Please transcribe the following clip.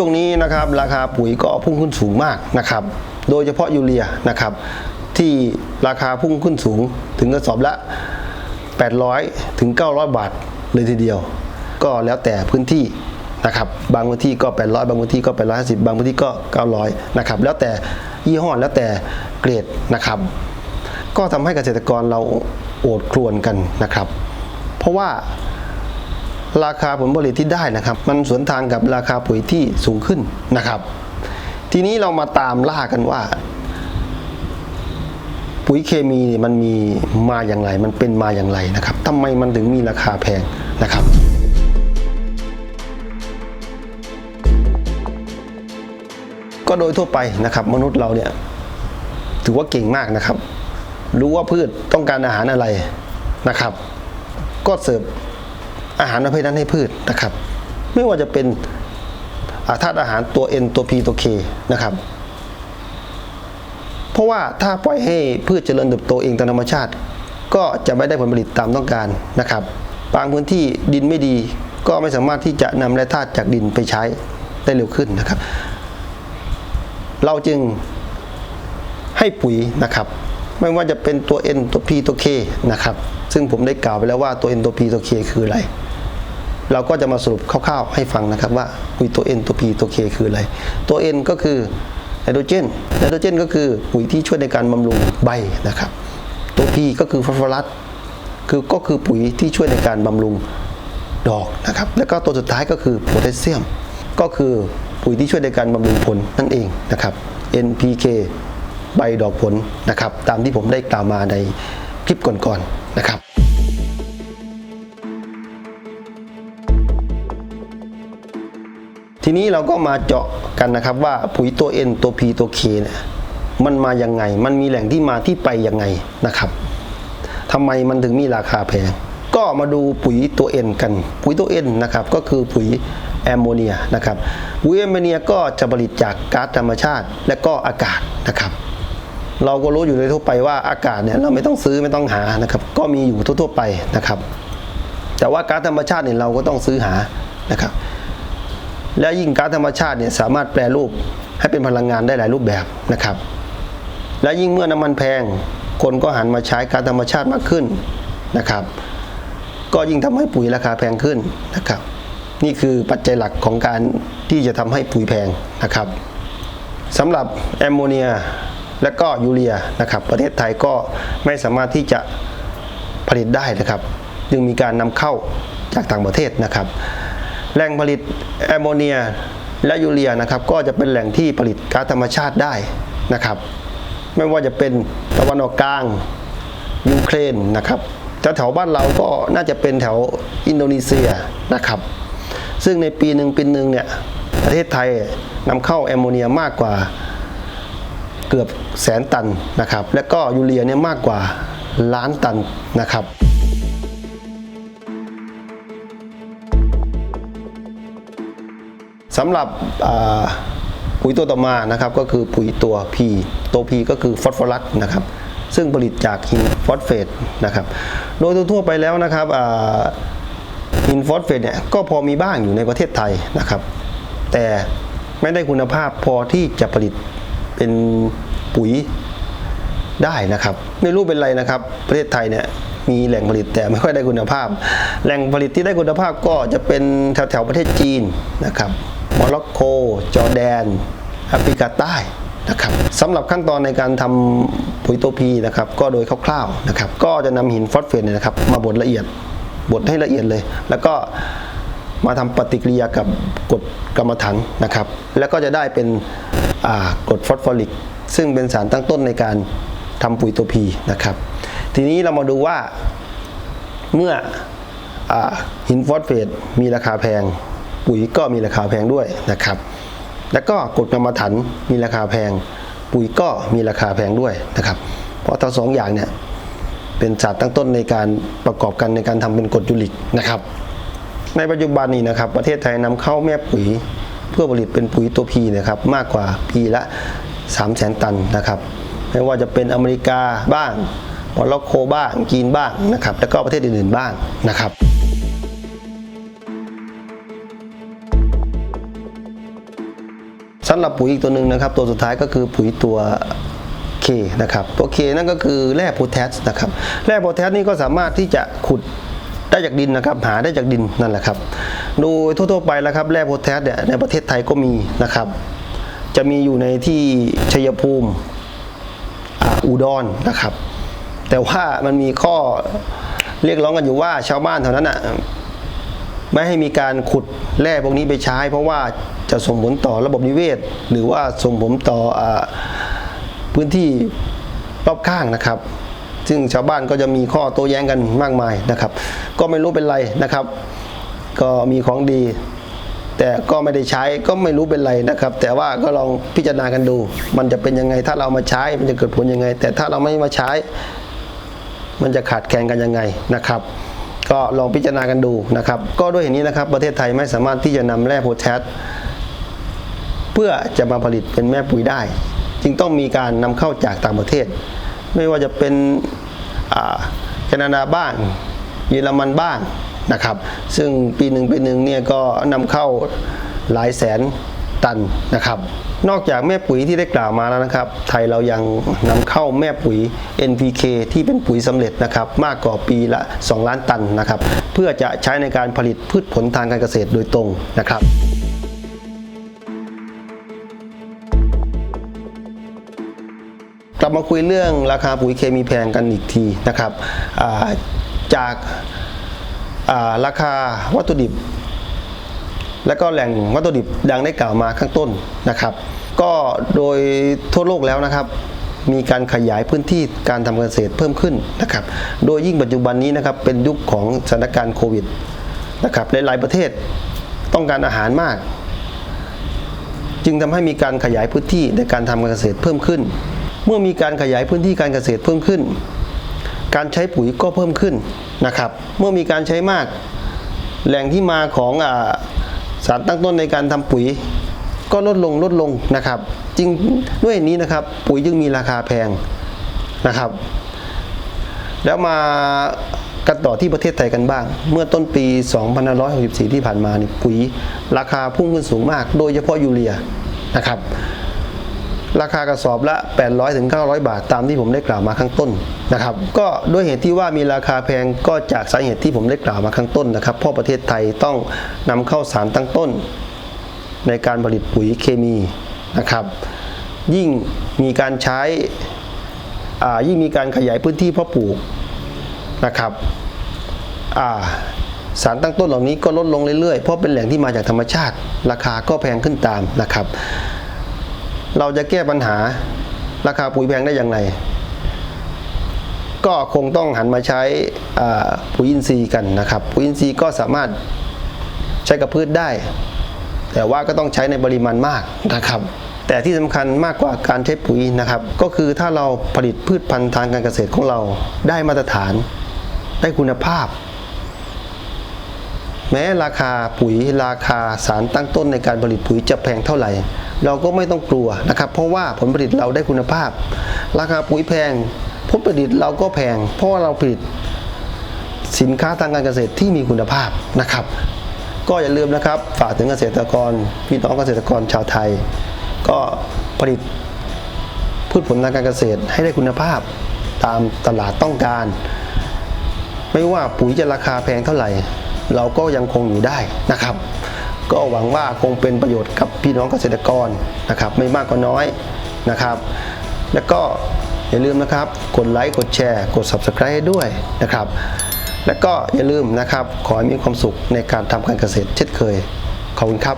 ช่วงนี้นะครับราคาปุ๋ยก็พุ่งขึ้นสูงมากนะครับ โดยเฉพาะยูเรียนะครับ ที่ราคาพุ่งขึ้นสูงถึงกระสอบละ 800 ถึง 900 บาทเลยทีเดียว ก็แล้วแต่พื้นที่นะครับบางพื้นที่ก็ 800 บางพื้นที่ก็ 850 บางพื้นที่ก็ 900 นะครับ แล้วแต่ยี่ห้อแล้วแต่เกรดนะครับ ก็ทำให้เกษตรกรเราโอดครวญกันนะครับ เพราะว่า ราคาผลผลิตที่ได้นะครับ มันสวนทางกับราคาปุ๋ยที่สูงขึ้นนะครับ ทีนี้เรามาตามล่ากันว่า ปุ๋ยเคมีเนี่ยมันมีมาอย่างไร มันเป็นมาอย่างไรนะครับทำไมมันถึงมีราคาแพงนะครับก็โดยทั่วไปนะครับ มนุษย์เราเนี่ยถือว่าเก่งมากนะครับ รู้ว่าพืชต้องการอาหารอะไรนะครับ ก็เสิร์ฟ อาหารประเภทนั้นให้พืชนะครับ ไม่ว่าจะเป็นธาตุอาหารตัว N ตัว P ตัว K นะครับ เพราะว่าถ้าปล่อยให้พืชเจริญเติบโตเองตามธรรมชาติ ก็จะไม่ได้ผลผลิตตามต้องการนะครับ บางพื้นที่ดินไม่ดีก็ไม่สามารถที่จะนำแร่ธาตุจากดินไปใช้ได้เร็วขึ้นนะครับ เราจึงให้ปุ๋ยนะครับ ไม่ว่าจะเป็นตัว N ตัว P ตัว K นะครับ ซึ่งผมได้กล่าวไปแล้วว่าตัว N ตัว P ตัว K คืออะไร เราก็จะมาสรุปคร่าวๆให้ฟังนะครับว่าปุ๋ยตัว N ตัว P ตัว K คืออะไร ตัว N ก็คือไนโตรเจนไนโตรเจนก็คือปุ๋ยที่ช่วยในการบำรุงใบนะครับ ตัว P ก็คือฟอสฟอรัสคือก็คือปุ๋ยที่ช่วยในการบำรุงดอกนะครับ แล้วก็ตัวสุดท้ายก็คือโพแทสเซียม ก็คือปุ๋ยที่ช่วยในการบำรุงผลนั่นเองนะครับ NPK ใบดอกผลนะครับ ตามที่ผมได้กล่าวมาในคลิปก่อนๆนะครับ ทีนี้เราก็มาเจาะกันนะครับว่าปุ๋ยตัว N ตัว P ตัว K เนี่ยมันมายังไง มันมีแหล่งที่มาที่ไปยังไงนะครับทำไมมันถึงมีราคาแพง ก็มาดูปุ๋ยตัว N กัน ปุ๋ยตัว N นะครับก็คือปุ๋ยแอมโมเนียนะครับปุ๋ยแอมโมเนียก็จะผลิตจากก๊าซธรรมชาติและก็อากาศนะครับ เราก็รู้อยู่โดยทั่วไปว่าอากาศเนี่ยเราไม่ต้องซื้อไม่ต้องหานะครับ ก็มีอยู่ทั่วๆไปนะครับ แต่ว่าก๊าซธรรมชาติเนี่ยเราก็ต้องซื้อหานะครับ และยิ่งก๊าซธรรมชาติเนี่ยสามารถแปรรูปให้เป็นพลังงานได้หลายรูปแบบนะครับ และยิ่งเมื่อน้ำมันแพง คนก็หันมาใช้ก๊าซธรรมชาติมากขึ้นนะครับ ก็ยิ่งทำให้ปุ๋ยราคาแพงขึ้นนะครับ นี่คือปัจจัยหลักของการที่จะทำให้ปุ๋ยแพงนะครับสำหรับแอมโมเนียและก็ยูเรียนะครับ ประเทศไทยก็ไม่สามารถที่จะผลิตได้นะครับ จึงมีการนำเข้าจากต่างประเทศนะครับ แหล่งผลิตแอมโมเนียและยูเรียนะครับก็จะเป็นแหล่งที่ผลิตก๊าซธรรมชาติได้นะครับ ไม่ว่าจะเป็นตะวันออกกลางยูเครนนะครับแถวบ้านเราก็น่าจะเป็นแถวอินโดนีเซียนะครับ ซึ่งในปีหนึ่งปีหนึ่งเนี่ยประเทศไทยนำเข้าแอมโมเนียมากกว่าเกือบแสนตันนะครับ และก็ยูเรียเนี่ยมากกว่าล้านตันนะครับ สำหรับปุ๋ยตัวต่อมานะครับก็คือปุ๋ยตัว P ตัว P ก็คือฟอสฟอรัสนะครับซึ่งผลิตจากหินฟอสเฟตนะครับโดยทั่วไปแล้วนะครับหินฟอสเฟตเนี่ยก็พอมีบ้างอยู่ในประเทศไทยนะครับ แต่ไม่ได้คุณภาพพอที่จะผลิตเป็นปุ๋ยได้นะครับ ไม่รู้เป็นไรนะครับ ประเทศไทยเนี่ยมีแหล่งผลิตแต่ไม่ค่อยได้คุณภาพ แหล่งผลิตที่ได้คุณภาพก็จะเป็นแถวๆประเทศจีนนะครับ โมร็อกโก จอร์แดนแอฟริกาใต้นะครับสำหรับขั้นตอนในการทำปุ๋ยตัวพีนะครับก็โดยคร่าวๆนะครับก็จะนำหินฟอสเฟตเนี่ยนะครับมาบดละเอียดบดให้ละเอียดเลย แล้วก็มาทำปฏิกิริยากับกรดกรรมฐานนะครับ แล้วก็จะได้เป็นกรดฟอสฟอริก ซึ่งเป็นสารตั้งต้นในการทำปุ๋ยตัวพีนะครับ ทีนี้เรามาดูว่าเมื่ออหินฟอสเฟตมีราคาแพง ปุ๋ยก็มีราคาแพงด้วยนะครับ แล้วก็กรดกรรมฐานมีราคาแพง ปุ๋ยก็มีราคาแพงด้วยนะครับ เพราะทั้งสองอย่างเนี่ยเป็นศาสตร์ตั้งต้นในการประกอบกันในการทำเป็นกรดยูริกนะครับ ในปัจจุบันนี้นะครับ ประเทศไทยนำเข้าแม่ปุ๋ยเพื่อผลิตเป็นปุ๋ยตัวพีนะครับมากกว่าปีละ 3 0 0 0 0 0ตันนะครับไม่ว่าจะเป็นอเมริกาบ้างโมร็อกโกบ้างจีนบ้างนะครับ แล้วก็ประเทศอื่นๆบ้างนะครับำหรับปุ๋ยอีกตัวหนึ่งนะครับ ตัวสุดท้ายก็คือปุ๋ยตัว K นะครับตัว K นั่นก็คือแร่โพแทสนะครับแร่โพแทสนี่ก็สามารถที่จะขุดได้จากดินนะครับหาได้จากดินนั่นแหละครับ โดยทั่วๆไปแล้วครับแร่โพแทสเนี่ยในประเทศไทยก็มีนะครับ จะมีอยู่ในที่ชัยภูมิอุดรนะครับ แต่ว่ามันมีข้อเรียกร้องกันอยู่ว่าชาวบ้านแถวนั้นอะไม่ให้มีการขุดแร่พวกนี้ไปใช้ เพราะว่า จะส่งผลต่อระบบนิเวศ หรือว่าส่งผลต่ออพื้นที่รอบข้างนะครับ ซึ่งชาวบ้านก็จะมีข้อโต้แย้งกันมากมายนะครับ ก็ไม่รู้เป็นไรนะครับ ก็มีของดี แต่ก็ไม่ได้ใช้ก็ไม่รู้เป็นไรนะครับ แต่ว่าก็ลองพิจารณากันดู มันจะเป็นยังไงถ้าเรามาใช้มันจะเกิดผลยังไง แต่ถ้าเราไม่มาใช้ มันจะขาดแคลนกันยังไงนะครับก็ลองพิจารณากันดูนะครับ ก็ด้วยเหตุนี้นะครับ ประเทศไทยไม่สามารถที่จะนำแร่โพแทสเพื่อจะมาผลิตเป็นแม่ปุ๋ยได้ จึงต้องมีการนำเข้าจากต่างประเทศ ไม่ว่าจะเป็นแคนาดาบ้างเยอรมันบ้างนะครับ ซึ่งปีหนึ่งปีหนึ่งเนี่ยก็นำเข้าหลายแสนตันนะครับ นอกจากแม่ปุ๋ยที่ได้กล่าวมาแล้วนะครับ ไทยเรายังนำเข้าแม่ปุ๋ย NPK ที่เป็นปุ๋ยสำเร็จนะครับ มากกว่าปีละ 2 ล้านตันนะครับ เพื่อจะใช้ในการผลิตพืชผลทางการเกษตรโดยตรงนะครับ กลับมาคุยเรื่องราคาปุ๋ยเคมีแพงกันอีกทีนะครับาจาการาคาวัตถุดิบ และก็แหล่งวัตถุดิบดังได้กล่าวมาข้างต้นนะครับ ก็โดยทั่วโลกแล้วนะครับ มีการขยายพื้นที่การทำเกษตรเพิ่มขึ้นนะครับ โดยยิ่งปัจจุบันนี้นะครับเป็นยุคของสถานการณ์โควิดนะครับหลายๆประเทศต้องการอาหารมาก จึงทำให้มีการขยายพื้นที่ในการทำเกษตรเพิ่มขึ้น เมื่อมีการขยายพื้นที่การเกษตรเพิ่มขึ้น การใช้ปุ๋ยก็เพิ่มขึ้นนะครับ เมื่อมีการใช้มาก แหล่งที่มาของอสารตั้งต้นในการทำปุ๋ย ก็ลดลงลดลงนะครับจึงด้วยนี้นะครับปุ๋ยจึงมีราคาแพงนะครับ แล้วมากันต่อที่ประเทศไทยกันบ้าง เมื่อต้นปี 2564 ที่ผ่านมานี่ปุ๋ยราคาพุ่งขึ้นสูงมาก โดยเฉพาะยูเรียนะครับ ราคากระสอบละ 800ถึง900 บาทตามที่ผมได้กล่าวมาข้างต้นนะครับก็ด้วยเหตุที่ว่ามีราคาแพงก็จากสาเหตุที่ผมได้กล่าวมาข้างต้นนะครับเพราะประเทศไทยต้องนำเข้าสารตั้งต้น ในการผลิตปุ๋ยเคมีนะครับ ยิ่งมีการใช้ยิ่งมีการขยายพื้นที่เพาะปลูกนะครับสารตั้งต้นเหล่านี้ก็ลดลงเรื่อยๆ เพราะเป็นแหล่งที่มาจากธรรมชาติ ราคาก็แพงขึ้นตามนะครับ เราจะแก้ปัญหาราคาปุ๋ยแพงได้อย่างไร ก็คงต้องหันมาใช้ปุ๋ยอินทรีย์กันนะครับ ปุ๋ยอินทรีย์ก็สามารถใช้กับพืชได้ แต่ว่าก็ต้องใช้ในปริมาณมากนะครับ แต่ที่สำคัญมากกว่าการใช้ปุ๋ยนะครับ ก็คือถ้าเราผลิตพืชพันธุ์ทางการเกษตรของเราได้มาตรฐาน ได้คุณภาพ แม้ราคาปุ๋ยราคาสารตั้งต้นในการผลิตปุ๋ยจะแพงเท่าไหร่ เราก็ไม่ต้องกลัวนะครับ เพราะว่าผลผลิตเราได้คุณภาพ ราคาปุ๋ยแพงผลผลิตเราก็แพง เพราะว่าเราผลิตสินค้าทางการเกษตรที่มีคุณภาพนะครับ ก็อย่าลืมนะครับฝากถึงเกษตรกรพี่น้องเกษตรกรชาวไทย ก็ผลิตพืชผลทางการเกษตรให้ได้คุณภาพตามตลาดต้องการ ไม่ว่าปุ๋ยจะราคาแพงเท่าไหร่ เราก็ยังคงอยู่ได้นะครับ ก็หวังว่าคงเป็นประโยชน์กับพี่น้องเกษตรกรนะครับ ไม่มากก็น้อยนะครับ แล้วก็อย่าลืมนะครับ กดไลค์กดแชร์ กด Subscribe ให้ด้วยนะครับ แล้วก็อย่าลืมนะครับ ขอให้มีความสุขในการทำการเกษตรเช่นเคย ขอบคุณครับ